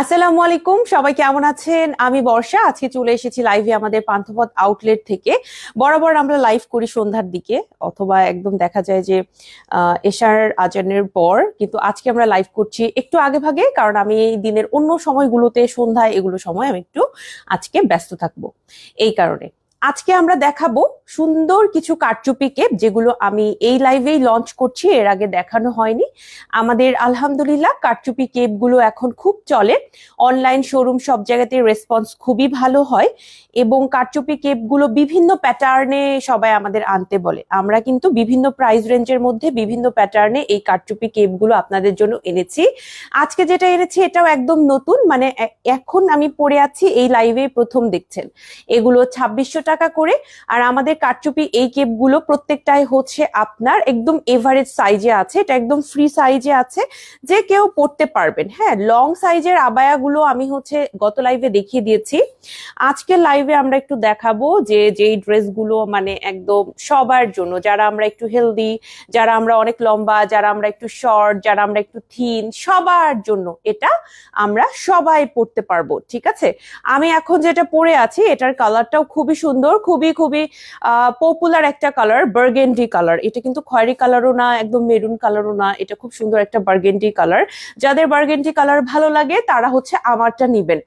আসসালামু আলাইকুম, সবাই কেমন আছেন? আমি বর্ষা, আজকে চলে এসেছি লাইভে আমাদের পান্থপথ আউটলেট থেকে। বরাবর আমরা লাইভ করি সন্ধ্যার দিকে, অথবা একদম দেখা যায় যে এশার আজানের পর, কিন্তু আজকে আমরা লাইভ করছি একটু আগে ভাগে, কারণ আমি এই দিনের অন্য সময়গুলোতে, সন্ধ্যায় এগুলো সময় আমি একটু আজকে ব্যস্ত থাকব। এই কারণে। আজকে আমরা দেখাবো সুন্দর কিছু কারচুপি কেপ যেগুলো আমি এই লাইভেই লঞ্চ করছি, এর আগে দেখানো হয়নি। আমাদের আলহামদুলিল্লাহ কারচুপি কেপগুলো এখন খুব চলে। অনলাইন শোরুম সব জায়গাতে রেসপন্স খুবই ভালো হয় এবং কারচুপি কেপগুলো বিভিন্ন প্যাটার্নে সবাই আমাদের আনতে বলে। আমরা কিন্তু বিভিন্ন প্রাইস রেঞ্জের মধ্যে বিভিন্ন প্যাটার্নে এই কারচুপি কেপগুলো আপনাদের জন্য এনেছি। আজকে যেটা এনেছি এটাও একদম নতুন মানে এখন আমি পড়ে আছি এই লাইভে প্রথম দেখছেন। এগুলো ছাব্বিশশো টাকা করে। আর আমাদের কারচুপি এই কেপগুলো প্রত্যেকটাই হচ্ছে আপনার একদম এভারেজ সাইজে আছে। এটা একদম ফ্রি সাইজে আছে, যে কেউ পড়তে পারবেন। হ্যাঁ লং সাইজের আবায়াগুলো আমি হচ্ছে গত লাইভে দেখিয়ে দিয়েছি। আজকের লাইভে আমরা একটু দেখাবো যে, যেই ড্রেসগুলো মানে একদম সবার জন্য, যারা আমরা একটু হেলদি যারা আমরা অনেক লম্বা, যারা আমরা একটু শর্ট যারা আমরা একটু থিন সবার জন্য এটা আমরা সবাই পড়তে পারব, ঠিক আছে? আমি এখন যেটা পরে আছি, এটার কালারটাও খুবই সুন্দর, খুবই খুবই পপুলার একটা কালার বার্গেন্ডি কালার এটা কিন্তু খয়েরি কালারও না, একদম মেরুন কালারও না। এটা খুব সুন্দর একটা বার্গেন্ডি কালার যাদের বার্গেন্ডি কালার ভালো লাগে, তারা হচ্ছে আমারটা নিবেন।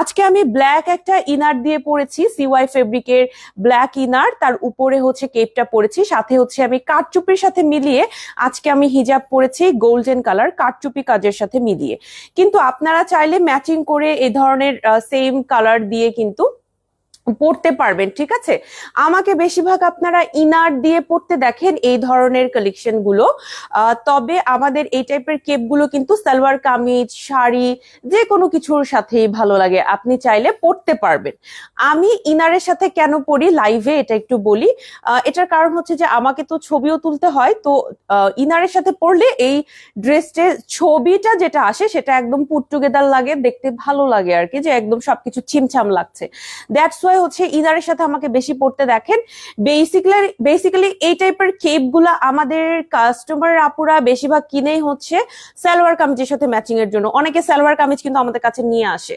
আজকে আমি ব্ল্যাক একটা ইনার দিয়ে পরেছি সিওয়াই ফেব্রিকের ব্ল্যাক ইনার তার উপরে হচ্ছে কেপটা পরেছি, সাথে হচ্ছে আমি কাঠচুপির সাথে মিলিয়ে আজকে আমি হিজাব পরেছি গোল্ডেন কালার কাঠচুপি কাজের সাথে মিলিয়ে। কিন্তু আপনারা চাইলে ম্যাচিং করে এ ধরনের সেম কালার দিয়ে কিন্তু পড়তে পারবেন, ঠিক আছে? আমাকে বেশিরভাগ আপনারা ইনার দিয়ে পড়তে দেখেন এই ধরনের কালেকশনগুলো। তবে আমাদের এই টাইপের কেপগুলো কিন্তু সালোয়ার কামিজ, শাড়ি যে কোনো কিছুর সাথেই ভালো লাগে। আপনি চাইলে পড়তে পারবেন। আমি ইনারের সাথে কেন পড়ি? লাইভে এটা একটু বলি। এটার কারণ হচ্ছে যে আমাকে তো ছবিও তুলতে হয়, তো ইনারের সাথে পড়লে এই ড্রেসের ছবিটা যেটা আসে, সেটা একদম পুট টুগেদার লাগে, দেখতে ভালো লাগে আর কি, যে একদম সবকিছু ছিমছাম লাগছে। দ্যাটস হচ্ছে ইনারের সাথে আমাকে বেশি পড়তে দেখেন। বেসিক্যালি বেসিক্যালি এই টাইপের কেপগুলা আমাদের কাস্টমার আপুরা বেশিরভাগ কিনেই হচ্ছে সালোয়ার কামিজের সাথে ম্যাচিং এর জন্য। অনেকে সালোয়ার কামিজ কিন্তু আমাদের কাছে নিয়ে আসে।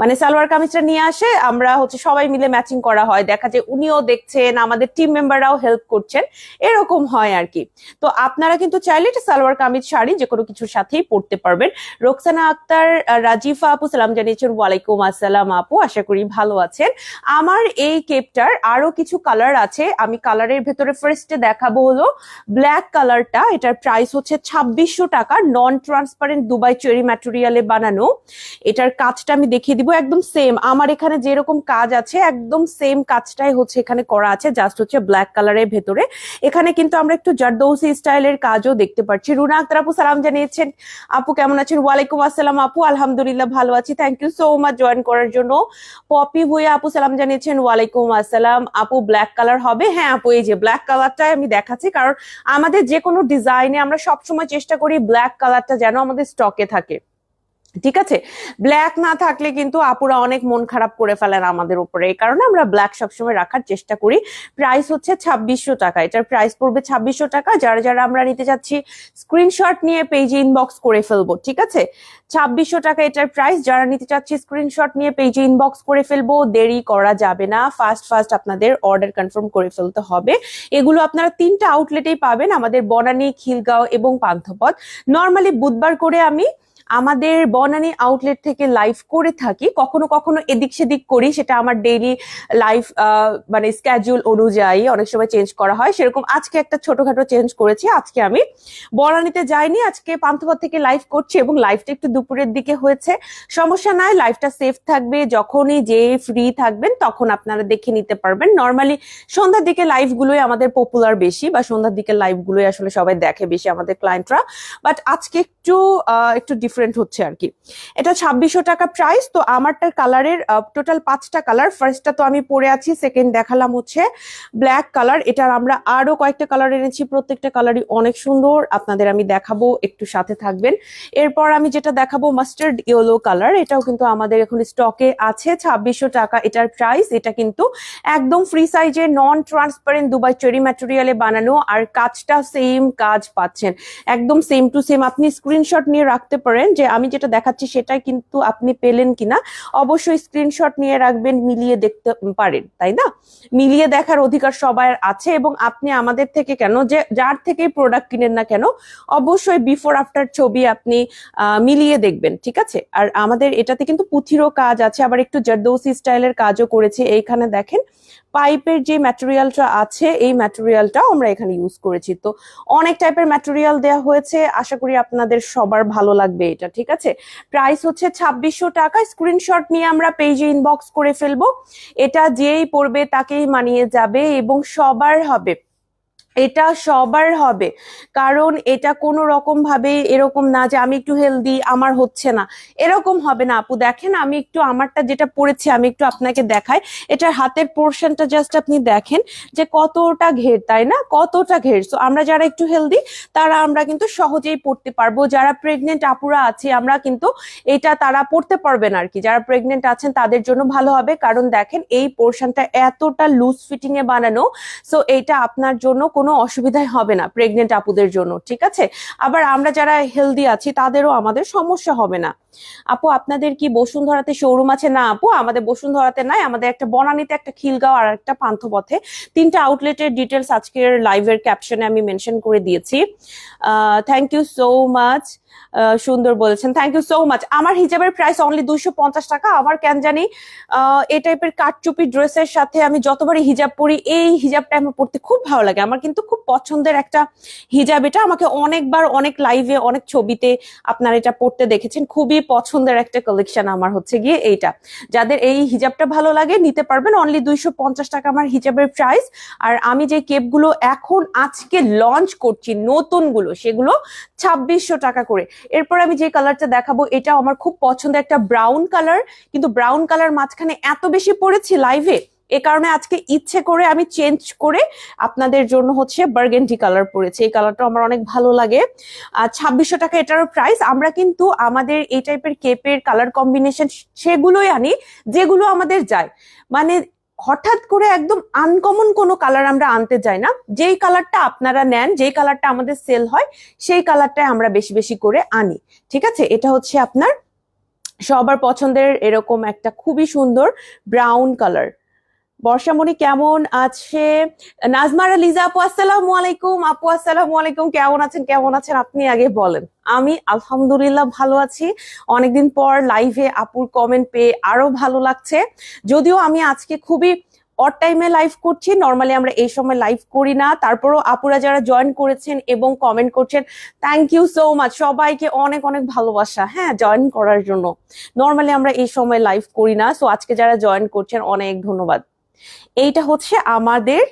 মানে সালোয়ার কামিজটা নিয়ে আসে, আমরা হচ্ছে সবাই মিলে ম্যাচিং করা হয়, দেখা যায় উনিও দেখছেন, আমাদের টিম মেম্বাররাও হেল্প করছেন, এরকম হয় আর কি তো আপনারা কিন্তু চাইলে সালোয়ার কামিজ, শাড়ি যে কোনো কিছুর সাথেই পরতে পারবেন। রোকসানা আক্তার রাজিফা আপু, সালাম জানিয়েছেন, ওয়ালাইকুম আসসালাম আপু, আশা করি ভালো আছেন। আমার এই কেপটার আরও কিছু কালার আছে, আমি কালারের ভেতরে ফার্স্টে দেখাবো হলো ব্ল্যাক কালারটা এটার প্রাইস হচ্ছে ছাব্বিশশো টাকা নন ট্রান্সপারেন্ট দুবাই চেরি ম্যাটেরিয়ালে বানানো। এটার কাজটা আমি দেখিয়ে দিব, একদম সেম আমার এখানে যেরকম কাজ আছে, একদম সেম কাজটাই হচ্ছে এখানে করা আছে জাস্ট হচ্ছে ব্ল্যাক কালারের ভেতরে। এখানে কিন্তু আমরা একটু জারদৌসি স্টাইলের কাজও দেখতে পাচ্ছি। রুনা আক্তার আপু সালাম জানিয়েছেন। আপু, কেমন আছেন? ওয়ালাইকুম আসসালাম আপু। আলহামদুলিল্লাহ ভালো আছি। Thank you so much join করার জন্য। পপি ভুইয়া, আপু সালাম জানিয়েছেন। ওয়ালাইকুম আসসালাম। আপু ব্ল্যাক কালার হবে? হ্যাঁ আপু, এই যে ব্ল্যাক কালারটাই আমি দেখাচ্ছি, কারণ আমাদের যে কোনো ডিজাইনে আমরা সবসময় চেষ্টা করি ব্ল্যাক কালারটা যেন আমাদের স্টকে থাকে। ঠিক আছে? ব্ল্যাক না থাকলে কিন্তু আপুরা অনেক মন খারাপ করে ফেলেন আমাদের উপরে। এই কারণে আমরা ব্ল্যাক সবসময় রাখার চেষ্টা করি। প্রাইস হচ্ছে ছাব্বিশশো টাকা। এটার প্রাইস পড়বে ছাব্বিশশো টাকা। যারা যারা আমরা নিতে যাচ্ছি স্ক্রিনশট নিয়ে পেজে ইনবক্স করে ফেলব, ঠিক আছে? ছাব্বিশশো টাকা এটার প্রাইস যারা নিতে চাচ্ছি স্ক্রিনশট নিয়ে পেজে ইনবক্স করে ফেলব। দেরি করা যাবে না। ফার্স্ট ফার্স্ট আপনাদের অর্ডার কনফার্ম করে ফেলতে হবে। এগুলো আপনারা তিনটা আউটলেটেই পাবেন। আমাদের বনানী, খিলগাঁও এবং পান্থপথ। নর্মালি বুধবার করে আমি আমাদের বনানী আউটলেট থেকে লাইভ করে থাকি, কখনো কখনো এদিক সেদিক করি, সেটা আমার ডেইলি লাইভ মানে স্ক্যাজুল অনুযায়ী অনেক সময় চেঞ্জ করা হয়। সেরকম আজকে একটা ছোটখাটো চেঞ্জ করেছি, আজকে আমি বনানীতে যাইনি, আজকে পান্থপথ থেকে লাইভ করছি এবং লাইভটা একটু দুপুরের দিকে হয়েছে। সমস্যা নাই লাইভটা সেফ থাকবে, যখনই যে ফ্রি থাকবেন তখন আপনারা দেখে নিতে পারবেন। নর্মালি সন্ধ্যার দিকে লাইভ গুলোই আমাদের পপুলার বেশি বা সন্ধ্যার দিকে লাইভ গুলোই আসলে সবাই দেখে বেশি আমাদের ক্লায়েন্টরা বাট আজকে একটু একটু ডিফারেন্ট হচ্ছে আর কি এটা ছাব্বিশশো টাকা প্রাইস তো আমারটার কালারের টোটাল পাঁচটা কালার ফার্স্টটা তো আমি পরে আছি সেকেন্ড দেখালাম হচ্ছে ব্ল্যাক কালার এটার আমরা আরও কয়েকটা কালার এনেছি, প্রত্যেকটা কালারই অনেক সুন্দর। আপনাদের আমি দেখাবো, একটু সাথে থাকবেন। এরপর আমি যেটা দেখাবো মাস্টার্ড ইয়েলো কালার এটাও কিন্তু আমাদের এখন স্টকে আছে, ছাব্বিশশো টাকা এটার প্রাইস এটা কিন্তু একদম ফ্রি সাইজে নন ট্রান্সপারেন্ট দুবাই চেরি ম্যাটেরিয়ালে বানানো। আর কাজটা সেম কাজ পাচ্ছেন। একদম সেম টু সেম আপনি স্ক্রিনশট নিয়ে রাখতে পারেন। পারেন যে আমি যেটা দেখাচ্ছি সেটাই কিন্তু আপনি পেলেন কিনা, অবশ্যই স্ক্রিনশট নিয়ে রাখবেন, মিলিয়ে দেখতে পারেন, তাই না? মিলিয়ে দেখার অধিকার সবার আছে এবং আপনি আমাদের থেকে কেন যে যার থেকেই প্রোডাক্ট কিনেন না কেন, অবশ্যই বিফোর আফটার ছবি আপনি মিলিয়ে দেখবেন, ঠিক আছে? আর আমাদের এটাতে কিন্তু পুঁথিরও কাজ আছে, আবার একটু জারদৌসি স্টাইলের কাজও করেছে, এইখানে দেখেন পাইপের যে ম্যাটেরিয়ালটা আছে, এই ম্যাটেরিয়ালটাও আমরা এখানে ইউজ করেছি। তো অনেক টাইপের ম্যাটেরিয়াল দেওয়া হয়েছে। আশা করি আপনাদের সবার ভালো লাগবে এটা, ঠিক আছে? প্রাইস হচ্ছে ছাব্বিশশো টাকা। স্ক্রিনশট নিয়ে আমরা পেজে ইনবক্স করে ফেলব। এটা যেই পড়বে তাকেই মানিয়ে যাবে এবং সবার হবে। এটা সবার হবে। কারণ এটা কোনো রকম ভাবে এরকম না যে আমি একটু হেলদি আমার হচ্ছে না। এরকম হবে না আপু। দেখেন আমি একটু আমারটা যেটা পড়েছি, আমি একটু আপনাকে দেখাই। এটার হাতের পোর্শনটা জাস্ট আপনি দেখেন যে কতটা ঘের, তাই না? কতটা ঘের। সো আমরা যারা একটু হেলদি তারা আমরা কিন্তু সহজেই পড়তে পারব। যারা প্রেগনেন্ট আপুরা আছে, আমরা কিন্তু এটা তারা পড়তে পারবেন আর কি যারা প্রেগনেন্ট আছেন, তাদের জন্য ভালো হবে। কারণ দেখেন, এই পোর্শনটা এতটা লুজ ফিটিং এ বানানো। সো এটা আপনার জন্য কোনো অসুবিধাই হবে না প্রেগনেন্ট আপুদের জন্য, ঠিক আছে? আবার আমরা যারা হেলদি আছি, তাদেরও আমাদের সমস্যা হবে না। আপু, আপনাদের কি বসুন্ধরাতে শোরুম আছে? না আপু, আমাদের বসুন্ধরাতে নাই, আমাদের একটা বনানীতে একটা খিলগাঁও আর একটা পান্থপথে। তিনটা আউটলেটের ডিটেলস আজকের লাইভের ক্যাপশনে আমি মেনশন করে দিয়েছি। থ্যাংক ইউ সো মাচ সুন্দর বলেছেন। থ্যাংক ইউ সো মাচ আমার হিজাবের প্রাইস অনলি দুইশো পঞ্চাশ টাকা। আমার কেন জানি এই টাইপের কাটচুপি ড্রেসের সাথে আমি যতবারই হিজাব পরি, এই হিজাবটা আমার পড়তে খুব ভালো লাগে। আমার কিন্তু খুব পছন্দের একটা হিজাব এটা। আমাকে অনেকবার অনেক লাইভে অনেক ছবিতে আপনারা এটা পড়তে দেখেছেন। খুবই পছন্দের একটা কালেকশন আমার হচ্ছে গিয়ে এইটা। যাদের এই হিজাবটা ভালো লাগে, নিতে পারবেন। অনলি দুইশো পঞ্চাশ টাকা আমার হিজাবের প্রাইস আর আমি যে কেপগুলো এখন আজকে লঞ্চ করছি, নতুনগুলো, সেগুলো ছাব্বিশশো টাকা করে। এরপর আমি যে কালারটা দেখাবো এটা আমার খুব পছন্দের একটা ব্রাউন কালার কিন্তু ব্রাউন কালার মাঝখানে এত বেশি পড়েছি লাইভে এ কারণে আজকে ইচ্ছে করে আমি চেঞ্জ করে আপনাদের জন্য হচ্ছে বার্গেন্টি কালার পরেছি। এই কালারটা আমার অনেক ভালো লাগে। ছাব্বিশশো টাকা এটারও প্রাইস আমরা কিন্তু আমাদের এই টাইপের কেপের কালার কম্বিনেশন সেগুলোই আনি, যেগুলো আমাদের যায়। মানে হঠাৎ করে একদম আনকমন কোনো কালার আমরা আনতে যাই না। যেই কালারটা আপনারা নেন, যেই কালারটা আমাদের সেল হয়, সেই কালারটাই আমরা বেশি বেশি করে আনি। ঠিক আছে? এটা হচ্ছে আপনার সবার পছন্দের এরকম একটা খুবই সুন্দর ব্রাউন কালার বর্ষামণি, কেমন আছে? নাজমারা লিজা আপু, আসসালামু আলাইকুম। আপু, আসসালামু আলাইকুম। কেমন আছেন? কেমন আছেন? আপনি আগে বলেন। আমি আলহামদুলিল্লাহ ভালো আছি। অনেকদিন পর লাইভে আপুর কমেন্ট পেয়ে আরও ভালো লাগছে। যদিও আমি আজকে খুবই অড টাইমে লাইভ করছি। নর্মালি আমরা এই সময় লাইভ করি না। তারপরও আপুরা যারা জয়েন করেছেন এবং কমেন্ট করছেন থ্যাংক ইউ সো মাচ সবাইকে অনেক অনেক ভালোবাসা। হ্যাঁ জয়েন করার জন্য। নর্মালি আমরা এই সময় লাইভ করি না। সো আজকে যারা জয়েন করছেন, অনেক ধন্যবাদ। এইটা হচ্ছে আমাদের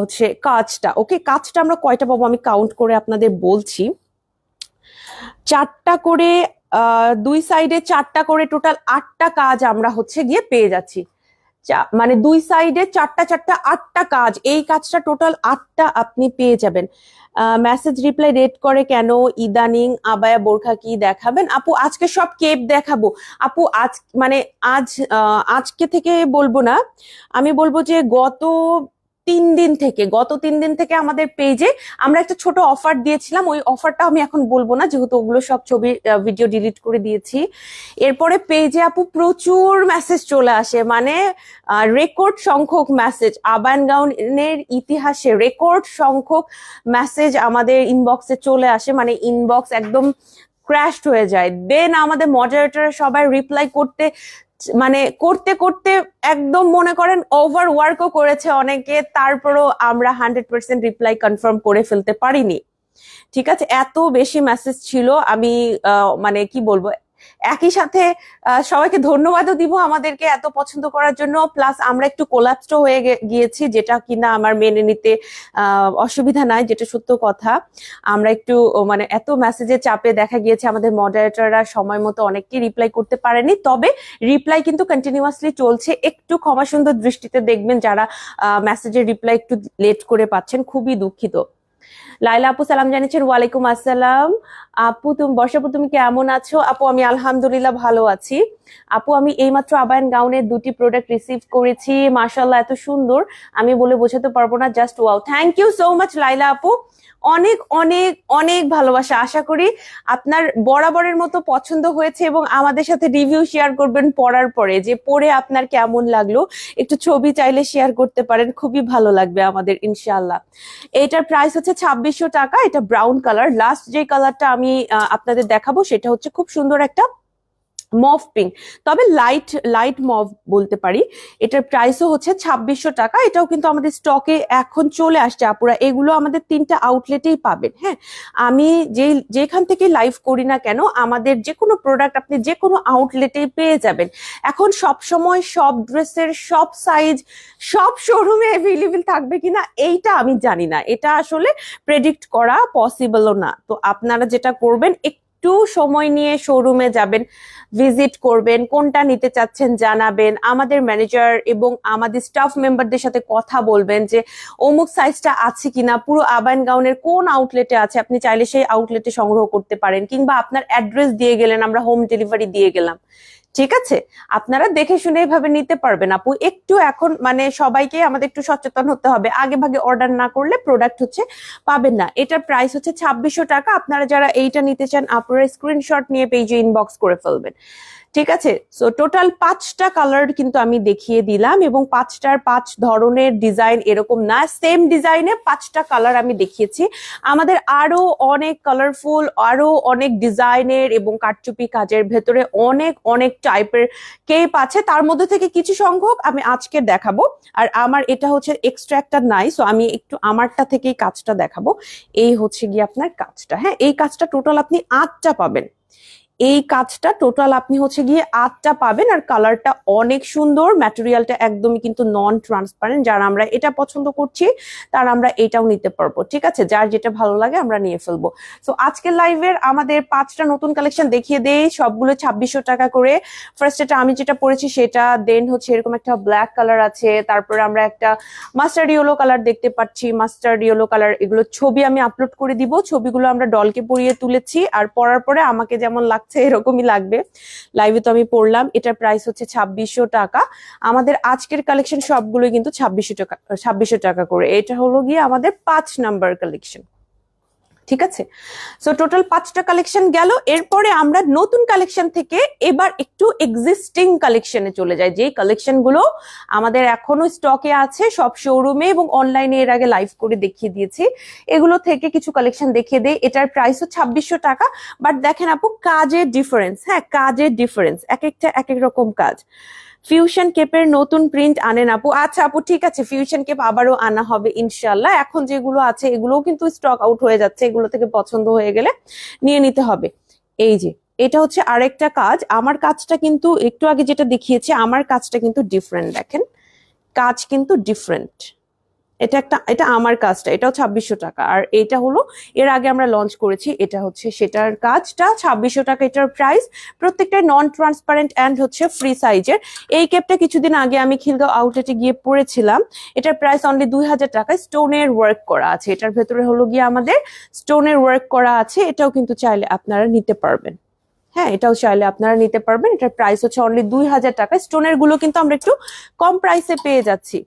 হচ্ছে কাজটা। ওকে, কাজটা আমরা কয়টা পাবো আমি কাউন্ট করে আপনাদের বলছি। চারটা করে দুই সাইডে চারটা করে টোটাল আটটা কাজ আমরা হচ্ছে গিয়ে পেয়ে যাচ্ছি। মানে দুই সাইডে চারটা চারটা, আটটা কাজ। এই কাজটা টোটাল আটটা আপনি পেয়ে যাবেন। মেসেজ রিপ্লাই রেট করে কেন? ইদানিং আবায়া বোরখা কি দেখাবেন? আপু, আজকে সব কেপ দেখাবো। আপু, আজ মানে আজ আজকে থেকে বলব না। আমি বলব যে গত তিন দিন থেকে, গত তিন দিন থেকে আমাদের পেজে আমরা একটা ছোট অফার দিয়েছিলাম। ওই অফারটা আমি এখন বলব না, যেহেতু ওগুলো সব ছবি ভিডিও ডিলিট করে দিয়েছি। এরপরে পেজে আপু প্রচুর মেসেজ চলে আসে মানে রেকর্ড সংখ্যক মেসেজ আবান গাউনের ইতিহাসে রেকর্ড সংখ্যক মেসেজ আমাদের ইনবক্সে চলে আসে মানে ইনবক্স একদম ক্র্যাশড হয়ে যায়। দেন আমাদের মডারেটর সবাই রিপ্লাই করতে মানে করতে করতে একদম মনে করেন ওভার ওয়ার্কও করেছে অনেকে, তারপরও আমরা হান্ড্রেড পার্সেন্ট রিপ্লাই কনফার্ম করে ফেলতে পারিনি। ঠিক আছে? এত বেশি মেসেজ ছিল, আমি মানে কি বলব? একই সাথে সবাইকে ধন্যবাদও দিব আমাদেরকে এত পছন্দ করার জন্য। প্লাস আমরা একটু কোলাপসড হয়ে গিয়েছি, যেটা কিনা আমার মেনে নিতে অসুবিধা নাই, যেটা সত্য কথা। আমরা একটু মানে এত মেসেজের চাপে দেখা গিয়েছে আমাদের মডারেটররা সময় মতো অনেককে রিপ্লাই করতে পারেনি। তবে রিপ্লাই কিন্তু কন্টিনিউয়াসলি চলছে। একটু ক্ষমা সুন্দর দৃষ্টিতে দেখবেন যারা মেসেজের রিপ্লাই একটু লেট করে পাচ্ছেন, খুবই দুঃখিত। লাইলা আপু, সালাম জানিয়েছেন, ওয়ালাইকুম আসসালাম। আপু, তুমি বর্ষাপু তুমি কেমন আছো? আপু, আমি আলহামদুলিল্লাহ ভালো আছি। আপু, আমি এইমাত্র আবায়ন গাউনের দুটি প্রোডাক্ট রিসিভ করেছি। মাসাল্লাহ এত সুন্দর। আমি বলে বোঝাতে পারব না just wow thank you so much Laila আপু। অনেক অনেক অনেক ভালোবাসা। আশা করি আপনার বরাবরের মতো পছন্দ হয়েছে এবং আমাদের সাথে রিভিউ শেয়ার করবেন পড়ার পরে। যে পড়ে আপনার কেমন লাগল, একটু ছবি চাইলে শেয়ার করতে পারেন। খুবই ভালো লাগবে আমাদের, ইনশাআল্লাহ। এটার প্রাইস হচ্ছে ছাব্বিশশো টাকা। এটা ব্রাউন কালার লাস্ট যে কালারটা আমি আপনাদের দেখাবো, সেটা হচ্ছে খুব সুন্দর একটা মভ পিঙ্ক তবে লাইট লাইট মভ বলতে পারি, এটার প্রাইসও হচ্ছে ছাব্বিশশো টাকা। এটাও কিন্তু আমাদের স্টকে এখন চলে আসছে, আপুরা। এগুলো আমাদের তিনটা আউটলেটেই পাবেন হ্যাঁ? আমি যে, যেখান থেকে লাইভ করি না কেন, আমাদের যে কোনো প্রোডাক্ট আপনি যে কোনো আউটলেটেই পেয়ে যাবেন। এখন সব সময় সব ড্রেসের সব সাইজ সব শোরুমে অ্যাভেলেবেল থাকবে কিনা, এইটা আমি জানি না। এটা আসলে প্রেডিক্ট করা পসিবলও না। তো আপনারা যেটা করবেন, একটু সময় নিয়ে শোরুমে যাবেন ভিজিট করবেন, কোনটা নিতে চাচ্ছেন জানাবেন। আমাদের ম্যানেজার এবং আমাদের স্টাফ মেম্বারদের সাথে কথা বলবেন যে, অমুক সাইজটা আছে কিনা, পুরো আবায়ন গাউনের কোন আউটলেটে আছে, আপনি চাইলে সেই আউটলেটে সংগ্রহ করতে পারেন, কিংবা আপনার অ্যাড্রেস দিয়ে গেলেন, আমরা হোম ডেলিভারি দিয়ে গেলাম। ঠিক আছে? আপনারা দেখে শুনে এভাবে নিতে পারবেন। আপু, একটু এখন মানে সবাইকে আমাদের একটু সচেতন হতে হবে। আগে ভাগে অর্ডার না করলে প্রোডাক্ট হচ্ছে পাবেন না। এটার প্রাইস হচ্ছে ছাব্বিশশো টাকা। আপনারা যারা এইটা নিতে চান আপনারা স্ক্রিনশট নিয়ে পেজে ইনবক্স করে ফেলবেন। ঠিক আছে? সো টোটাল পাঁচটা কালার কিন্তু আমি দেখিয়ে দিলাম এবং পাঁচটার পাঁচ ধরনের ডিজাইন এরকম না সেম ডিজাইনে পাঁচটা কালার আমি দেখিয়েছি। আমাদের আরও অনেক কালারফুল আরও অনেক ডিজাইনের এবং কারচুপি কাজের ভেতরে অনেক অনেক টাইপের কেপ আছে। তার মধ্যে থেকে কিছু সংখ্যক আমি আজকে দেখাবো। আর আমার এটা হচ্ছে এক্সট্রা একটা নাই সো আমি একটু আমারটা থেকেই কাজটা দেখাবো। এই হচ্ছে গিয়ে আপনার কাজটা। হ্যাঁ এই কাজটা টোটাল আপনি আটটা পাবেন। এই কাজটা টোটাল আপনি হচ্ছে গিয়ে আটটা পাবেন আর কালারটা অনেক সুন্দর ম্যাটেরিয়ালটা একদমই কিন্তু নন ট্রান্সপারেন্ট যারা আমরা এটা পছন্দ করছি, তার আমরা এটাও নিতে পারব, ঠিক আছে? যার যেটা ভালো লাগে আমরা নিয়ে ফেলব। তো আজকের লাইভের আমাদের পাঁচটা নতুন কালেকশন দেখিয়ে দেই, সবগুলো ছাব্বিশশো টাকা করে। ফার্স্ট এটা আমি যেটা পড়েছি সেটা দেন হচ্ছে এরকম একটা ব্ল্যাক কালার আছে, তারপরে আমরা একটা মাস্টার ইয়েলো কালার দেখতে পাচ্ছি। মাস্টার ইয়েলো কালার এগুলো ছবি আমি আপলোড করে দিব। ছবিগুলো আমরা ডলকে পরিয়ে তুলেছি। আর পরার পরে আমাকে যেমন লাগছে এরকমই লাগবে। লাইভে তো আমি পড়লাম, এটার প্রাইস হচ্ছে ছাব্বিশশো টাকা। আমাদের আজকের কালেকশন সবগুলোই কিন্তু ছাব্বিশশো টাকা ছাব্বিশশো টাকা করে। এটা হলো গিয়ে আমাদের পাঁচ নাম্বার কালেকশন ঠিক আছে? সো টোটাল পাঁচটা কালেকশন গেল। এরপরে আমরা নতুন কালেকশন থেকে এবার একটু এক্সিস্টিং কালেকশনে চলে যাই। যেই কালেকশনগুলো আমাদের এখনও স্টকে আছে, সব শোরুমে এবং অনলাইনে এর আগে লাইভ করে দেখিয়ে দিয়েছি। এগুলো থেকে কিছু কালেকশন দেখিয়ে দেয় এটার প্রাইসও ছাব্বিশশো টাকা। বাট দেখেন আপু, কাজের ডিফারেন্স হ্যাঁ কাজের ডিফারেন্স এক একটা, এক এক রকম কাজ। ফিউশন কেপের নতুন প্রিন্ট আনেন আপু। আচ্ছা আপু, ঠিক আছে ফিউশন কেপ আবারও আনা হবে ইনশাল্লাহ এখন যেগুলো আছে, এগুলোও কিন্তু স্টক আউট হয়ে যাচ্ছে, এগুলো থেকে পছন্দ হয়ে গেলে নিয়ে নিতে হবে। এই যে, এটা হচ্ছে আরেকটা কাজ। আমার কাজটা কিন্তু, একটু আগে যেটা দেখিয়েছি, আমার কাজটা কিন্তু ডিফারেন্ট দেখেন। কাজ কিন্তু ডিফারেন্ট এটা একটা, এটা আমার কাজটা, এটাও ছাব্বিশশো টাকা। আর এটা হলো, এর আগে আমরা লঞ্চ করেছি, এটা হচ্ছে সেটার কাজটা, ছাব্বিশশো টাকা এটার প্রাইস প্রত্যেকটা নন ট্রান্সপারেন্ট অ্যান্ড হচ্ছে ফ্রি সাইজের এই কেপটা কিছুদিন আগে আমি খিলগাঁও আউটলেটে গিয়ে পড়েছিলাম। এটার প্রাইস অনলি দুই হাজার টাকা স্টোনের ওয়ার্ক করা আছে। এটার ভেতরে হলো গিয়ে আমাদের স্টোনের ওয়ার্ক করা আছে, এটাও কিন্তু চাইলে আপনারা নিতে পারবেন। হ্যাঁ এটাও চাইলে আপনারা নিতে পারবেন। এটার প্রাইস হচ্ছে অনলি দুই হাজার টাকা স্টোনেরগুলো কিন্তু আমরা একটু কম প্রাইসে পেয়ে যাচ্ছি।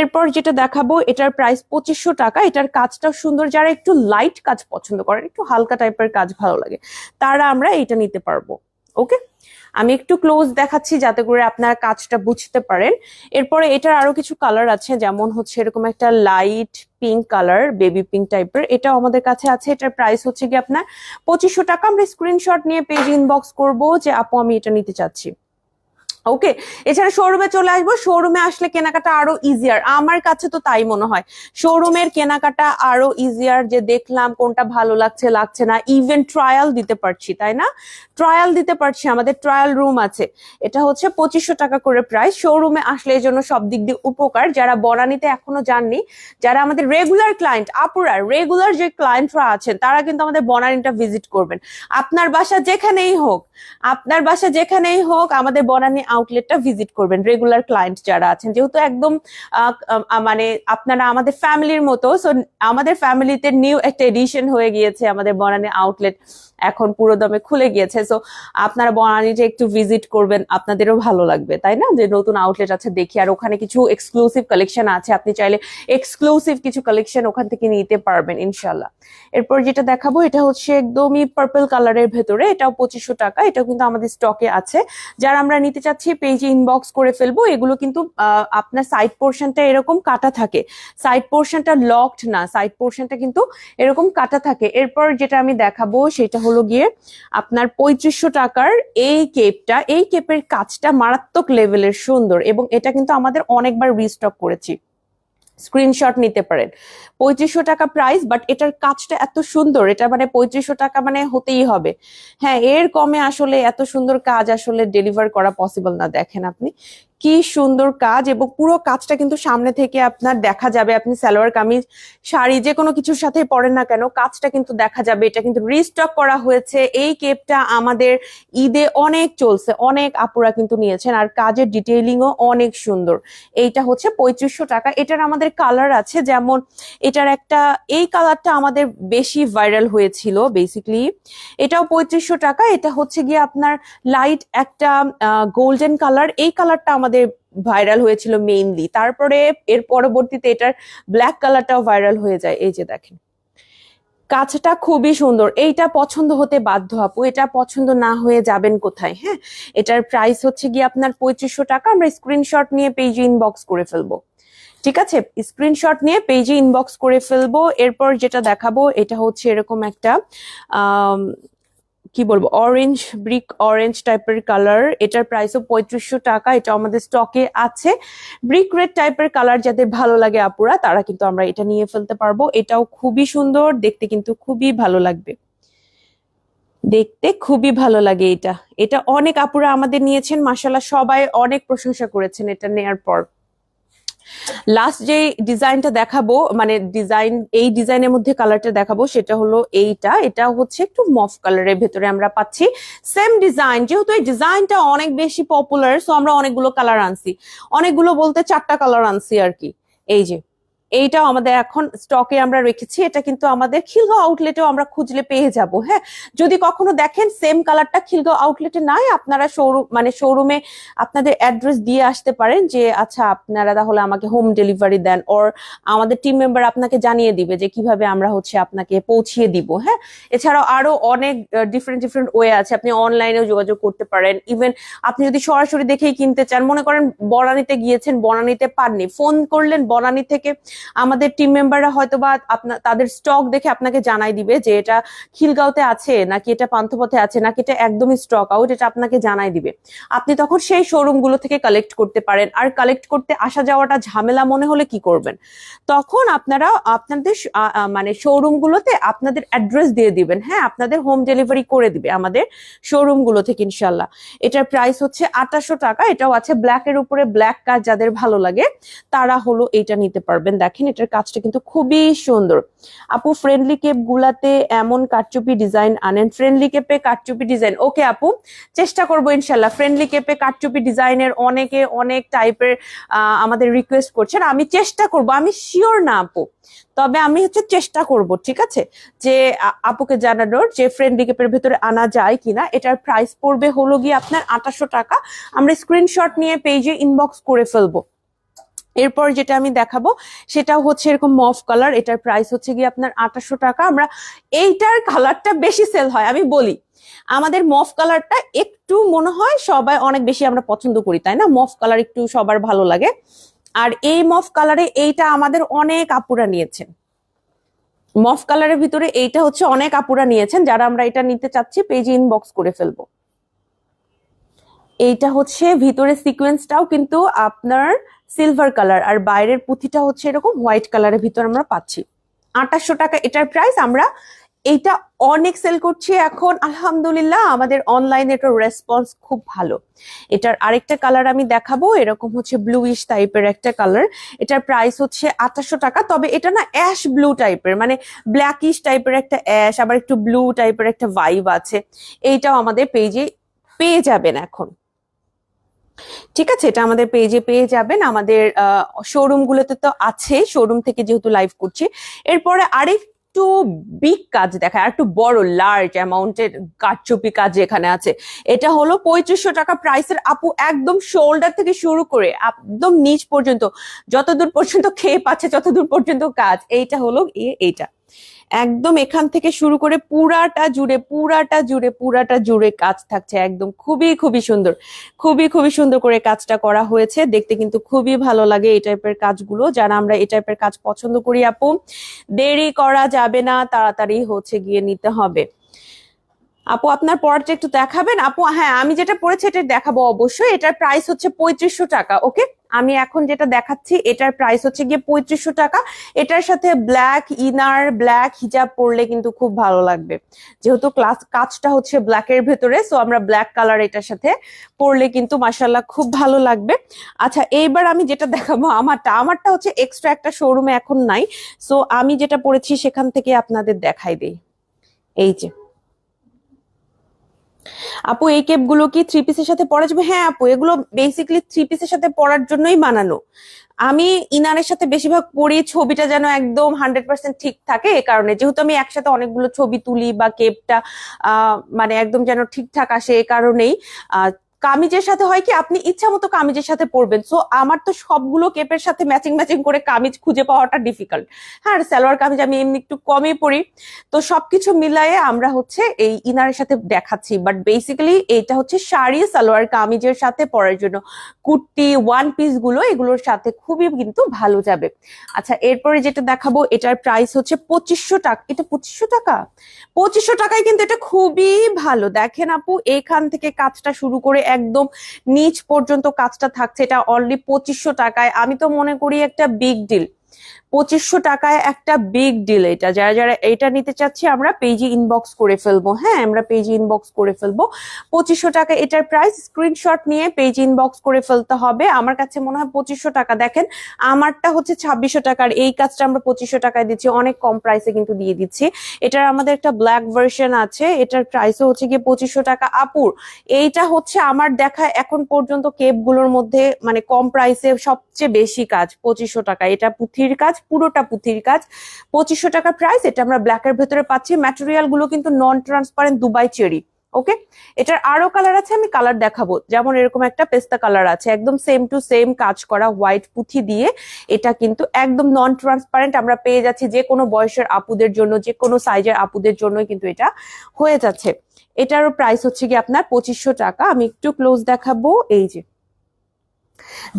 এরপর যেটা দেখাবো, এটার প্রাইস পঁচিশশো টাকা। এটার কাজটাও সুন্দর, যারা একটু লাইট কাজ পছন্দ করেন, একটু হালকা টাইপের কাজ ভালো লাগে, তারা আমরা এটা নিতে পারব ওকে আমি একটু ক্লোজ দেখাচ্ছি যাতে করে আপনারা কাজটা বুঝতে পারেন। এরপরে এটার আরও কিছু কালার আছে, যেমন হচ্ছে এরকম একটা light pink colour baby pink টাইপের এটাও আমাদের কাছে আছে। এটার প্রাইস হচ্ছে কি আপনার পঁচিশশো টাকা। আমরা স্ক্রিনশট নিয়ে পেজ ইনবক্স করব যে, আপু, আমি এটা নিতে চাচ্ছি। ওকে এছাড়া শোরুমে চলে আসব। শোরুমে আসলে কেনাকাটা আরও ইজিয়ার আমার কাছে তো তাই মনে হয়। শোরুমের কেনাকাটা আরও ইজিয়ার যে দেখলাম কোনটা ভালো লাগছে লাগছে না। ইভেন ট্রায়াল দিতে পারছি, তাই না? ট্রায়াল দিতে পারছি, আমাদের ট্রায়াল রুম আছে। এটা হচ্ছে পঁচিশশো টাকা করে প্রাইস শোরুমে আসলে এই জন্য সব দিক দিয়ে উপকার। যারা বনানিতে এখনও যাননি, যারা আমাদের রেগুলার ক্লায়েন্ট আপুরা রেগুলার যে ক্লায়েন্টরা আছেন, তারা কিন্তু আমাদের বনানিটা ভিজিট করবেন। আপনার বাসা যেখানেই হোক, আপনার বাসা যেখানেই হোক, আমাদের বনানী আউটলেটটা ভিজিট করবেন রেগুলার ক্লায়েন্ট যারা আছেন, যেহেতু একদম মানে আপনারা আমাদের ফ্যামিলির মতো সো আমাদের ফ্যামিলিতে নিউ একটা এডিশন হয়ে গিয়েছে আমাদের বনানী আউটলেট এখন পুরো দমে খুলে গিয়েছে। সো আপনারা বনানীতে একটু ভিজিট করবেন, আপনাদেরও ভালো লাগবে, তাই না? যে নতুন আউটলেট আছে, দেখি। আর ওখানে কিছু এক্সক্লুসিভ কালেকশন আছে, আপনি চাইলে এক্সক্লুসিভ কিছু কালেকশন ওখান থেকে নিতে পারবেন ইনশাল্লাহ এরপর যেটা দেখাবো, এটা হচ্ছে একদমই পার্পল কালারের ভেতরে, এটাও পঁচিশশো টাকা এটাও কিন্তু আমাদের স্টকে আছে। যারা আমরা নিতে চাচ্ছি পেজে ইনবক্স করে ফেলব, এগুলো কিন্তু আপনার সাইড পোর্শনটা এরকম কাটা থাকে। সাইড পোর্শনটা লকড না সাইড পোর্শনটা কিন্তু এরকম কাটা থাকে। এরপর যেটা আমি দেখাবো, সেটা গিয়ে আপনার পঁয়ত্রিশশো টাকার এই কেপটা এই কেপের কাজটা মারাত্মক লেভেলের সুন্দর এবং এটা কিন্তু আমাদের অনেকবার রিস্টক করেছি। স্ক্রিনশট নিতে পারেন। পঁয়ত্রিশশো টাকা প্রাইস বাট এটার কাজটা এত সুন্দর, এটা মানে পঁয়ত্রিশশো টাকা মানে হতেই হবে। হ্যাঁ এর কমে আসলে এত সুন্দর কাজ আসলে ডেলিভার করা পসিবল না, দেখেন আপনি। কি সুন্দর কাজ এবং পুরো কাজটা কিন্তু সামনে থেকে আপনার দেখা যাবে। আপনি সালোয়ার কামিজ, শাড়ি যে কোনো কিছুর সাথে পরেন না কেন, কাজটা কিন্তু দেখা যাবে। এটা কিন্তু রিস্টক করা হয়েছে। এই কেপটা আমাদের ঈদে অনেক চলছে, অনেক আপুরা কিন্তু নিয়েছেন আর কাজের ডিটেইলিংও অনেক সুন্দর। এইটা হচ্ছে পঁয়ত্রিশশো টাকা। এটার আমাদের কালার আছে, যেমন এটার একটা, এই কালারটা আমাদের বেশি ভাইরাল হয়েছিল বেসিকলি এটাও পঁয়ত্রিশশো টাকা। এটা হচ্ছে গিয়ে আপনার লাইট একটা গোল্ডেন কালার এই কালারটা আমাদের ভাইরাল হয়েছিল মেইনলি তারপরে এর পরবর্তীতে এটার ব্ল্যাক কালারটাও ভাইরাল হয়ে যায়। এই যে দেখেন। কাজটা খুবই সুন্দর। এইটা পছন্দ হতে বাধ্য আপু। এটা পছন্দ না হয়ে যাবেন কোথায় হ্যাঁ? এটার প্রাইস হচ্ছে গিয়ে আপনার পঁয়ত্রিশশো টাকা। আমরা স্ক্রিনশট নিয়ে পেজে ইনবক্স করে ফেলব। ঠিক আছে? স্ক্রিনশট নিয়ে পেজে ইনবক্স করে ফেলব। এরপর যেটা দেখাবো এটা হচ্ছে এরকম একটা আম, কি বলব অরেঞ্জ ব্রিক অরেঞ্জ টাইপের কালার এটার প্রাইসও পঁয়ত্রিশশো টাকা এটা আমাদের স্টকে আছে। ব্রিক রেড টাইপের কালার যাদের ভালো লাগে আপুরা, তারা কিন্তু আমরা এটা নিয়ে ফেলতে পারব। এটাও খুবই সুন্দর, দেখতে কিন্তু খুবই ভালো লাগবে। দেখতে খুবই ভালো লাগে এটা। এটা অনেক আপুরা আমাদের নিয়েছেন মাসাল্লাহ সবাই অনেক প্রশংসা করেছেন এটা নেয়ার পর। লাস্ট যে ডিজাইনটা দেখাবো মানে ডিজাইন এই ডিজাইনের মধ্যে কালারটা দেখাবো, সেটা হলো এইটা। এটা হচ্ছে একটু মফ কালারের ভেতরে আমরা পাচ্ছি। সেম ডিজাইন যেহেতু এই ডিজাইনটা অনেক বেশি পপুলার সো আমরা অনেকগুলো কালার আনছি। অনেকগুলো বলতে চারটা কালার আনছি আর কি। এই যে এইটাও আমাদের এখন স্টকে আমরা রেখেছি, এটা কিন্তু আমাদের খিলগাঁও আউটলেটেও আমরা খুঁজলে পেয়ে যাব হ্যাঁ? যদি কখনো দেখেন সেম কালারটা খিলগাঁও আউটলেটে নাই, আপনারা শোরুম মানে শোরুমে আপনাদের অ্যাড্রেস দিয়ে আসতে পারেন যে আচ্ছা আপনারা তাহলে আমাকে হোম ডেলিভারি দেন ওর আমাদের টিম মেম্বার আপনাকে জানিয়ে দিবে যে, কীভাবে আমরা হচ্ছে আপনাকে পৌঁছিয়ে দিব হ্যাঁ? এছাড়াও আরও অনেক ডিফারেন্ট ডিফারেন্ট ওয়ে আছে, আপনি অনলাইনেও যোগাযোগ করতে পারেন। ইভেন আপনি যদি সরাসরি দেখেই কিনতে চান, মনে করেন বনানীতে গিয়েছেন, বনানীতে পাননি ফোন করলেন বনানী থেকে আমাদের টিম মেম্বাররা হয়তো বা তাদের স্টক দেখে আপনাকে জানাই দিবে যে এটা খিলগাঁওতে আছে, নাকি এটা পান্থপথে আছে, নাকি এটা একদমই স্টক আউট এটা আপনাকে জানাই দিবে। আপনি তখন সেই শোরুমগুলো থেকে কালেক্ট করতে পারেন। আর কালেক্ট করতে আসা যাওয়াটা ঝামেলা মনে হলে কি করবেন? তখন আপনারা আপনাদের মানে শোরুম গুলোতে আপনাদের অ্যাড্রেস দিয়ে দিবেন। হ্যাঁ আপনাদের হোম ডেলিভারি করে দিবে আমাদের শোরুমগুলো থেকে ইনশাল্লাহ এটার প্রাইস হচ্ছে আঠাশশো টাকা, এটাও আছে ব্ল্যাক এর উপরে ব্ল্যাক কাজ যাদের ভালো লাগে, তারা হলো এটা নিতে পারবেন। দেখেন, এটার কাজটা কিন্তু খুবই সুন্দর। আপু ফ্রেন্ডলি কেপ গুলাতে এমন কাটচুপি ডিজাইন আনেন ফ্রেন্ডলি কেপে কাটচুপি ডিজাইন ওকে আপু, চেষ্টা করব ইনশাল্লাহ। ফ্রেন্ডলি কেপে কাটচুপি ডিজাইনের অনেকে অনেক টাইপের আমাদের রিকোয়েস্ট করছেন। আমি চেষ্টা করব, আমি শিওর না, আপু। তবে আমি হচ্ছে চেষ্টা করব, ঠিক আছে? যে আপুকে জানানোর যে ফ্রেন্ডলি কেপের ভেতরে আনা যায় কিনা, এটার প্রাইস পড়বে হলো গিয়ে আপনার আঠাশশো টাকা। আমরা স্ক্রিনশট নিয়ে পেজে ইনবক্স করে ফেলব। এরপর যেটা আমি দেখাবো, সেটাও হচ্ছে এরকম মফ কালার এটার প্রাইস হচ্ছে গিয়ে আপনার আঠাশশো টাকা। আমরা এইটার কালারটা বেশি সেল হয়, আমি বলি। আমাদের মফ কালারটা একটু মনে হয় সবাই অনেক বেশি আমরা পছন্দ করি, তাই না? মফ কালার একটু সবার ভালো লাগে। আর এই মফ কালারে এইটা আমাদের অনেক আপুরা নিয়েছেন। মফ কালারের ভিতরে এইটা হচ্ছে অনেক আপুরা নিয়েছেন, যারা আমরা এটা নিতে চাচ্ছি পেজে ইনবক্স করে ফেলব। এইটা হচ্ছে ভিতরে সিকোয়েন্সটাও কিন্তু আপনার সিলভার কালার আর বাইরের পুঁথিটা হচ্ছে এরকম হোয়াইট কালারের ভিতর আমরা পাচ্ছি। আঠাশশো টাকা এটার প্রাইস আমরা এইটা অনেক সেল করছি এখন, আলহামদুলিল্লাহ, আমাদের অনলাইনে এটার রেসপন্স খুব ভালো। এটার আরেকটা কালার আমি দেখাবো, এরকম হচ্ছে ব্লুইশ টাইপের একটা কালার এটার প্রাইস হচ্ছে আঠাশশো টাকা, তবে এটা না অ্যাশ ব্লু টাইপের মানে ব্ল্যাকিশ টাইপের একটা অ্যাশ আবার একটু ব্লু টাইপের একটা ভাইব আছে। এইটাও আমাদের পেজে পেয়ে যাবেন এখন। ঠিক আছে, এটা আমাদের পেজে পেয়ে যাবেন। আমাদের শোরুম গুলোতে তো আছে শোরুম থেকে যেহেতু লাইভ করছি। এরপরে আরেক একটু বিগ কাজ দেখায় আর একটু বড় লার্জ অ্যামাউন্টের কারচুপি কাজ এখানে আছে। এটা হলো পঁয়ত্রিশশো টাকা প্রাইসের আপু একদম শোল্ডার থেকে শুরু করে একদম নিচ পর্যন্ত, যতদূর পর্যন্ত খেয়ে পাচ্ছে ততদূর পর্যন্ত কাজ। এইটা হলো এইটা। একদম এখান থেকে শুরু করে পুরাটা জুড়ে পুরাটা জুড়ে পুরাটা জুড়ে কাজ থাকছে একদম। খুবই খুবই সুন্দর। খুবই খুবই সুন্দর করে কাজটা করা হয়েছে। দেখতে কিন্তু খুবই ভালো লাগে এই টাইপের কাজগুলো। যারা আমরা এই টাইপের কাজ পছন্দ করি, আপু, দেরি করা যাবে না, তাড়াতাড়ি হচ্ছে গিয়ে নিতে হবে। আপু, আপনার পরটা একটু দেখাবেন? আপু হ্যাঁ আমি যেটা পড়েছি এটা দেখাবো অবশ্যই। এটার প্রাইস হচ্ছে পঁয়ত্রিশশো টাকা ওকে আমি এখন যেটা দেখাচ্ছি, এটার প্রাইস হচ্ছে গিয়ে পঁয়ত্রিশশো টাকা। এটার সাথে ব্ল্যাক ইনার ব্ল্যাক হিজাব পরলে কিন্তু খুব ভালো লাগবে। যেহেতু ক্লাস কাজটা হচ্ছে ব্ল্যাকের ভেতরে সো আমরা ব্ল্যাক কালার এটার সাথে পরলে কিন্তু মাসাল্লাহ খুব ভালো লাগবে। আচ্ছা এইবার আমি যেটা দেখাবো আমারটা আমারটা হচ্ছে এক্সট্রা একটা শোরুমে এখন নাই। সো আমি যেটা পড়েছি সেখান থেকে আপনাদের দেখাই দেই। এই যে। আপু, এই কেপগুলো কি থ্রি পিসের সাথে পরা যাবে? হ্যাঁ আপু, এগুলো বেসিক্যালি থ্রি পিসের সাথে পরার জন্যই বানানো। আমি ইনারের সাথে বেশিরভাগ পরি, ছবিটা যেন একদম হান্ড্রেড পার্সেন্ট ঠিক থাকে এ কারণে। যেহেতু আমি একসাথে অনেকগুলো ছবি তুলি বা কেপটা মানে একদম যেন ঠিকঠাক আসে এ কারণেই কামিজের সাথে হয় কি, আপনি ইচ্ছা মতো কামিজের সাথে পরবেন। সো আমার তো সবগুলো কেপের সাথে ম্যাচিং ম্যাচিং করে কামিজ খুঁজে পাওয়াটা ডিফিকাল্ট হ্যাঁ সালোয়ার কামিজ আমি এমনি একটু কমই পরি। তো সবকিছু মিলায়ে আমরা হচ্ছে এই ইনারের সাথে দেখাচ্ছি। বাট বেসিক্যালি এইটা হচ্ছে শাড়ি, সালোয়ার কামিজের সাথে পরার জন্য। কুর্তি ওয়ান পিসগুলো, এগুলোর সাথে খুবই কিন্তু ভালো যাবে। আচ্ছা এরপরে যেটা দেখাবো, এটার প্রাইস হচ্ছে পঁচিশশো টাকা, এটা পঁচিশশো টাকা? পঁচিশশো টাকায় কিন্তু এটা খুবই ভালো। দেখেন আপু, এখান থেকে কাজটা শুরু করে একদম নিচ পর্যন্ত কাজটা থাকছে, এটা অনলি পঁচিশশো টাকায়। আমি তো মনে করি একটা বিগ ডিল পঁচিশশো টাকায় একটা বিগ ডিল এটা। যারা যারা এটা নিতে চাচ্ছি, আমরা পেজে ইনবক্স করে ফেলব। হ্যাঁ আমরা পেজে ইনবক্স করে ফেলব। পঁচিশশো টাকা এটার প্রাইস স্ক্রিনশট নিয়ে পেজ ইনবক্স করে ফেলতে হবে। আমার কাছে মনে হয় পঁচিশশো টাকা। দেখেন, আমারটা হচ্ছে ছাব্বিশশো টাকার। এই কাজটা আমরা পঁচিশশো টাকায় দিচ্ছি। অনেক কম প্রাইসে কিন্তু দিয়ে দিচ্ছি। এটার আমাদের একটা ব্ল্যাক ভার্সন আছে। এটার প্রাইসও হচ্ছে গিয়ে পঁচিশশো টাকা। আপুর, এইটা হচ্ছে আমার দেখা এখন পর্যন্ত কেপগুলোর মধ্যে মানে কম প্রাইসে সবচেয়ে বেশি কাজ, পঁচিশশো টাকা। এটা পুঁথির কাজ পুরোটা পুঁথির কাজ। পঁচিশশো টাকা প্রাইস এটা আমরা ব্ল্যাকের ভেতরে পাচ্ছি। ম্যাটেরিয়ালগুলো কিন্তু non transparent Dubai cherry okay এটার আরও কালার আছে, আমি কালার দেখাবো। যেমন এরকম একটা পেস্তা কালার আছে, একদম সেম টু সেম কাজ করা হোয়াইট পুঁথি দিয়ে। এটা কিন্তু একদম নন ট্রান্সপারেন্ট আমরা পেয়ে যাচ্ছি যে কোনো বয়সের আপুদের জন্য, যে কোনো সাইজের আপুদের জন্য কিন্তু এটা হয়ে যাচ্ছে। এটারও প্রাইস হচ্ছে কি আপনার পঁচিশশো টাকা। আমি একটু ক্লোজ দেখাবো, এই যে।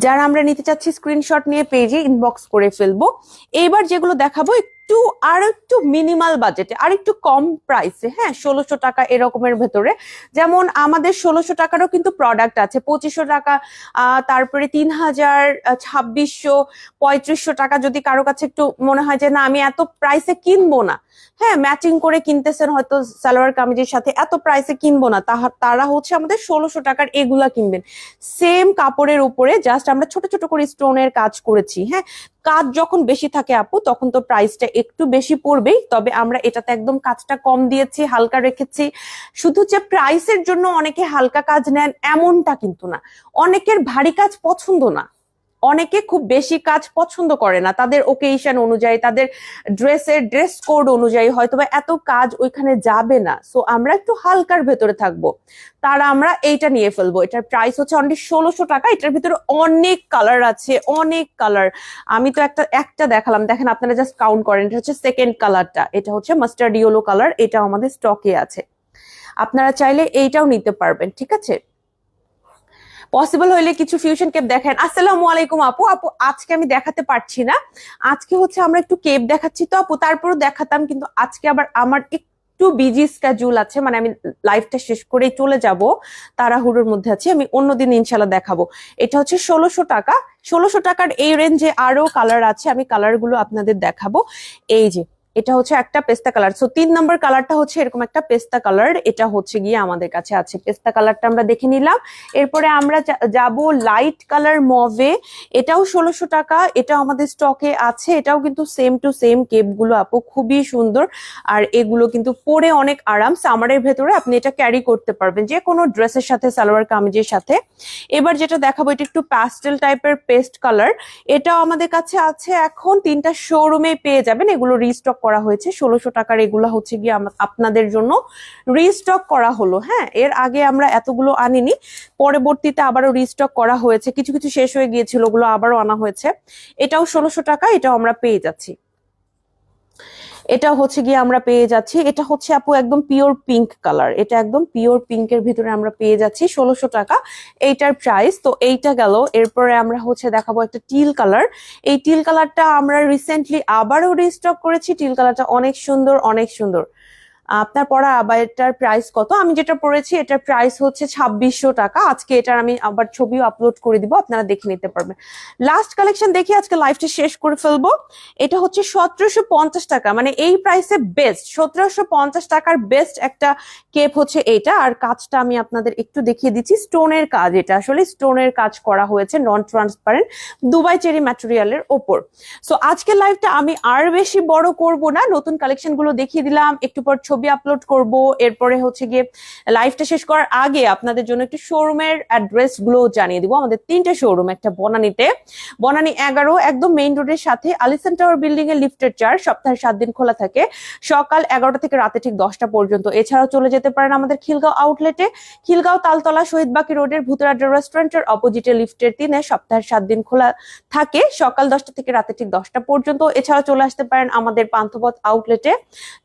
যারা আমরা নিতে চাচ্ছি স্ক্রিনশট নিয়ে পেজে ইনবক্স করে ফেলব। এইবার যেগুলো দেখাবো একটু, আর একটু মিনিমাল বাজেটে আর একটু কম প্রাইসে হ্যাঁ ষোলোশো টাকা এরকমের ভেতরে। যেমন আমাদের ষোলোশো টাকারও কিন্তু প্রোডাক্ট আছে, পঁচিশশো টাকা তারপরে তিন হাজার ছাব্বিশশো, পঁয়ত্রিশশো টাকা যদি কারও কাছে একটু মনে হয় যে, না, আমি এত প্রাইসে কিনবো না। হ্যাঁ ম্যাচিং করে কিনতেছেন হয়তো সালোয়ার কামিজের সাথে, এত প্রাইসে কিনবো না। তারা হচ্ছে আমাদের ষোলোশো টাকার এগুলা কিনবেন। সেম কাপড়ের উপরে জাস্ট আমরা ছোট ছোট করে স্টোনের কাজ করেছি হ্যাঁ। কাজ যখন বেশি থাকে আপু, তখন তো প্রাইসটা একটু বেশি পড়বেই। তবে আমরা এটাতে একদম কাজটা কম দিয়েছি, হালকা রেখেছি। শুধু যে প্রাইসের জন্য অনেকে হালকা কাজ নেন এমনটা কিন্তু না। অনেকের ভারী কাজ পছন্দ না। অনেকে খুব বেশি কাজ পছন্দ করে না। তাদের ওকেশন অনুযায়ী, তাদের ড্রেসের ড্রেস কোড অনুযায়ী হয়তো বা এত কাজ ওইখানে যাবে না। সো আমরা একটু হালকার ভেতরে থাকব। তারা আমরা এইটা নিয়ে ফেলব। এটার প্রাইস হচ্ছে অনলি ষোলোশো টাকা। এটার ভিতরে অনেক কালার আছে, অনেক কালার আমি তো একটা একটা দেখালাম। দেখেন, আপনারা জাস্ট কাউন্ট করেন। এটা হচ্ছে সেকেন্ড কালারটা এটা হচ্ছে মাস্টার্ড ইয়েলো কালার এটা আমাদের স্টকে আছে। আপনারা চাইলে এইটাও নিতে পারবেন, ঠিক আছে? পসিবল হইলে কিছু ফিউশন কেপ দেখেন। আসসালামু আলাইকুম আপু। আপু, আজকে আমি দেখাতে পারছি না। আজকে হচ্ছে আমরা একটু কেপ দেখাচ্ছি তো আপু। তারপরও দেখাতাম, কিন্তু আজকে আবার আমার একটু বিজি স্কেজুল আছে। মানে আমি লাইফটা শেষ করেই চলে যাব। তাড়াহুড়োর মধ্যে আছি। আমি অন্যদিন ইনশাল্লাহ দেখাবো। এটা হচ্ছে ষোলোশো টাকা। ষোলোশো টাকার এই রেঞ্জে আরও কালার আছে। আমি কালারগুলো আপনাদের দেখাবো। এই যে এটা হচ্ছে একটা পেস্তা কালার। সো তিন নম্বর কালারটা হচ্ছে এরকম একটা পেস্তা কালার। এটা হচ্ছে গিয়ে আমাদের কাছে আছে। পেস্তা কালারটা আমরা দেখে নিলাম। এরপরে আমরা যাব লাইট কালার মভে এটাও ষোলোশো টাকা। এটাও আমাদের স্টকে আছে। এটাও কিন্তু সেম টু সেম কেপগুলো আপু, খুবই সুন্দর। আর এগুলো কিন্তু পরে অনেক আরাম। সামারের ভেতরে আপনি এটা ক্যারি করতে পারবেন। যে কোনো ড্রেসের সাথে, সালোয়ার কামিজের সাথে। এবার যেটা দেখাবো, এটা একটু প্যাস্টেল টাইপের পেস্ট কালার এটাও আমাদের কাছে আছে। এখন তিনটা শোরুমে পেয়ে যাবেন। এগুলো রিস্টক করা হয়েছে। ষোলোশো টাকার এগুলো হচ্ছে গিয়ে আপনাদের জন্য রিস্টক করা হলো হ্যাঁ? এর আগে আমরা এতগুলো আনিনি। পরবর্তীতে আবারও রিস্টক করা হয়েছে। কিছু কিছু শেষ হয়ে গিয়েছিল, ওগুলো আবারও আনা হয়েছে। এটাও ষোলোশো টাকা, এটাও আমরা পেয়ে যাচ্ছি। এটা হচ্ছে গিয়ে আমরা পেয়ে যাচ্ছি, এটা হচ্ছে আপু একদম পিওর পিঙ্ক কালার এটা একদম পিওর পিঙ্কের ভিতরে আমরা পেয়ে যাচ্ছি ষোলোশো টাকা, এইটার প্রাইস তো এইটা গেল, এরপরে আমরা হচ্ছে দেখাবো একটা টিল কালার এই টিল কালারটা আমরা রিসেন্টলি আবারও রিস্টক করেছি টিল কালারটা অনেক সুন্দর অনেক সুন্দর। আপনার পরা আবারটার প্রাইস কত? আমি যেটা পড়েছি, এটার প্রাইস হচ্ছে ছাব্বিশশো টাকা। আজকে এটার আমি আবার ছবিও আপলোড করে দিব, আপনারা দেখে নিতে পারবেন। লাস্ট কালেকশন দেখি আজকে লাইফটা শেষ করে ফেলব। এটা হচ্ছে সতেরোশো পঞ্চাশ টাকা মানে এই প্রাইসে বেস্ট সতেরোশো পঞ্চাশ টাকার বেস্ট একটা কেপ হচ্ছে এটা। আর কাজটা আমি আপনাদের একটু দেখিয়ে দিচ্ছি। স্টোনের কাজ এটা আসলে। স্টোনের কাজ করা হয়েছে নন ট্রান্সপারেন্ট দুবাই চেরি ম্যাটেরিয়ালের ওপর। সো আজকের লাইফটা আমি আর বেশি বড় করব না। নতুন কালেকশনগুলো দেখিয়ে দিলাম। একটু পর ছবি আপলোড করব। এরপরে হচ্ছে গিয়ে লাইভটা শেষ করার আগে আপনাদের জন্য একটু শোরুমের অ্যাড্রেসগুলো জানিয়ে দিব। আমাদের তিনটে শোরুম একটা বনানীতে। বনানী এগারো, একদম মেইন রোডের সাথে আলিসান টাওয়ার বিল্ডিং এর লিফটের চার সপ্তাহে সাত দিন খোলা থাকে। সকাল এগারোটা থেকে রাতে ঠিক দশটা পর্যন্ত। এছাড়াও চলে যেতে পারেন আমাদের খিলগাঁও আউটলেটে খিলগাঁও তালতলা শহীদবাকি রোডের ভূতরাড্ডা রেস্টুরেন্টের অপোজিটে লিফটের তিনে সপ্তাহের সাত দিন খোলা থাকে। সকাল দশটা থেকে রাতে ঠিক দশটা পর্যন্ত। এছাড়াও চলে আসতে পারেন আমাদের পান্থপথ আউটলেটে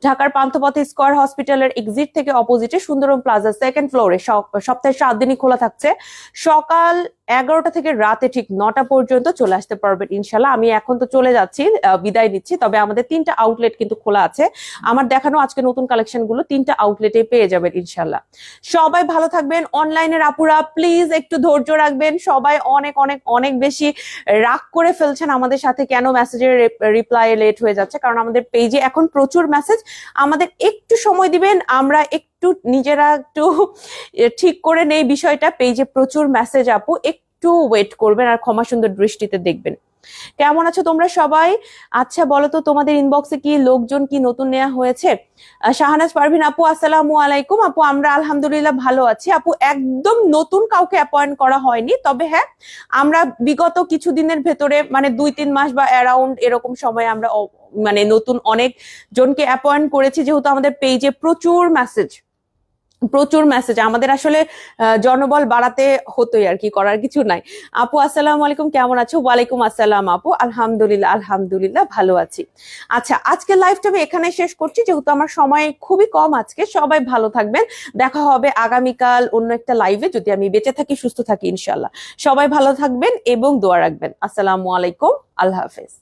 ঢাকার পান্থপথ স্কোয়ার হসপিটালের এক্সিট থেকে অপোজিটে সুন্দরম প্লাজা সেকেন্ড ফ্লোরে সপ্তাহে সাত দিনই খোলা থাকছে। সকাল এগারোটা থেকে রাতে ঠিক নটা পর্যন্ত চলে আসতে পারবেন ইনশাল্লাহ আমি এখন তো চলে যাচ্ছি বিদায় নিচ্ছি, তবে আমাদের তিনটা আউটলেট কিন্তু খোলা আছে। আমার দেখানো আজকে নতুন কালেকশনগুলো তিনটা আউটলেটে পেয়ে যাবেন ইনশাল্লাহ সবাই ভালো থাকবেন অনলাইনের আপুরা প্লিজ একটু ধৈর্য রাখবেন। সবাই অনেক অনেক অনেক বেশি রাগ করে ফেলছেন আমাদের সাথে কেন মেসেজের রিপ্লাই লেট হয়ে যাচ্ছে, কারণ আমাদের পেজে এখন প্রচুর মেসেজ আমাদের একটু সময় দিবেন, আমরা একটু নিজেরা একটু ঠিক করে নেই বিষয়টা পেজে প্রচুর মেসেজ আপু, একটু ওয়েট করবেন আর ক্ষমা সুন্দর দৃষ্টিতে দেখবেন। কেমন আছো তোমরা সবাই? আচ্ছা বলো তো তোমাদের ইনবক্সে কি লোকজন কি নতুন নেওয়া হয়েছে? শাহানাজ পারভিন আপু, আসসালামু আলাইকুম। আপু, আমরা আলহামদুলিল্লাহ ভালো আছি। আপু, একদম নতুন কাউকে অ্যাপয়েন্ট করা হয়নি, তবে হ্যাঁ আমরা বিগত কিছু দিনের ভেতরে মানে দুই তিন মাস বা অ্যারাউন্ড এরকম সময় আমরা মানে নতুন অনেক জনকে অ্যাপয়েন্ট করেছি, যেহেতু আমাদের পেজে প্রচুর মেসেজ প্রচুর মেসেজ আমাদের আসলে জনবল বাড়াতে হতোই আর কি, করার কিছু নাই। আপু, আসসালামু আলাইকুম, কেমন আছো? ওয়ালাইকুম আসসালাম, আপু। আলহামদুলিল্লাহ আলহামদুলিল্লাহ, ভালো আছি। আচ্ছা আজকে লাইভটা আমি এখানে শেষ করছি, যেহেতু আমার সময় খুবই কম আজকে, সবাই ভালো থাকবেন। দেখা হবে আগামীকাল অন্য একটা লাইভে যদি আমি বেঁচে থাকি, সুস্থ থাকি ইনশাল্লাহ সবাই ভালো থাকবেন এবং দোয়া রাখবেন। আসসালামু আলাইকুম, আল্লাহ হাফেজ।